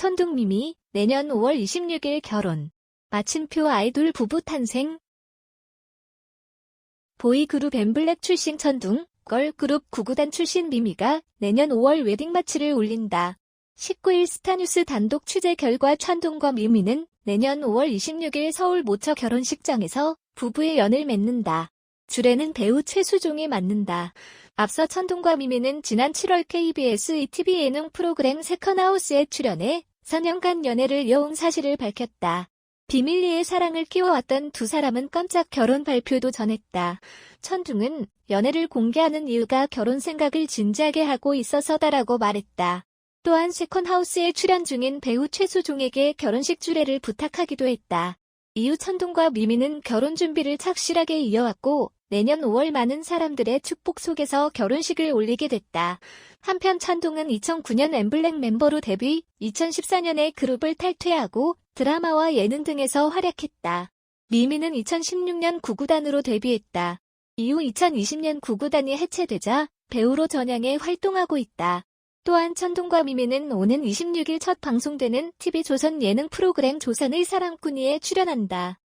천둥미미 내년 5월 26일 결혼. 마침표 아이돌 부부 탄생. 보이그룹 엠블랙 출신 천둥, 걸그룹 구구단 출신 미미가 내년 5월 웨딩 마치를 올린다. 19일 스타뉴스 단독 취재 결과 천둥과 미미는 내년 5월 26일 서울 모처 결혼식장에서 부부의 연을 맺는다. 주례는 배우 최수종이 맡는다. 앞서 천둥과 미미는 지난 7월 KBS ETV 예능 프로그램 세컨하우스에 출연해 4년간 연애를 이어온 사실을 밝혔다. 비밀리에 사랑을 키워왔던 두 사람은 깜짝 결혼 발표도 전했다. 천둥은 연애를 공개하는 이유가 결혼 생각을 진지하게 하고 있어서다라고 말했다. 또한 세컨하우스에 출연 중인 배우 최수종에게 결혼식 주례를 부탁하기도 했다. 이후 천둥과 미미는 결혼 준비를 착실하게 이어왔고 내년 5월 많은 사람들의 축복 속에서 결혼식을 올리게 됐다. 한편 천둥은 2009년 엠블랙 멤버로 데뷔, 2014년에 그룹을 탈퇴하고 드라마와 예능 등에서 활약했다. 미미는 2016년 구구단으로 데뷔했다. 이후 2020년 구구단이 해체되자 배우로 전향해 활동하고 있다. 또한 천둥과 미미는 오는 26일 첫 방송되는 TV조선 예능 프로그램 조선의 사랑꾼이에 출연한다.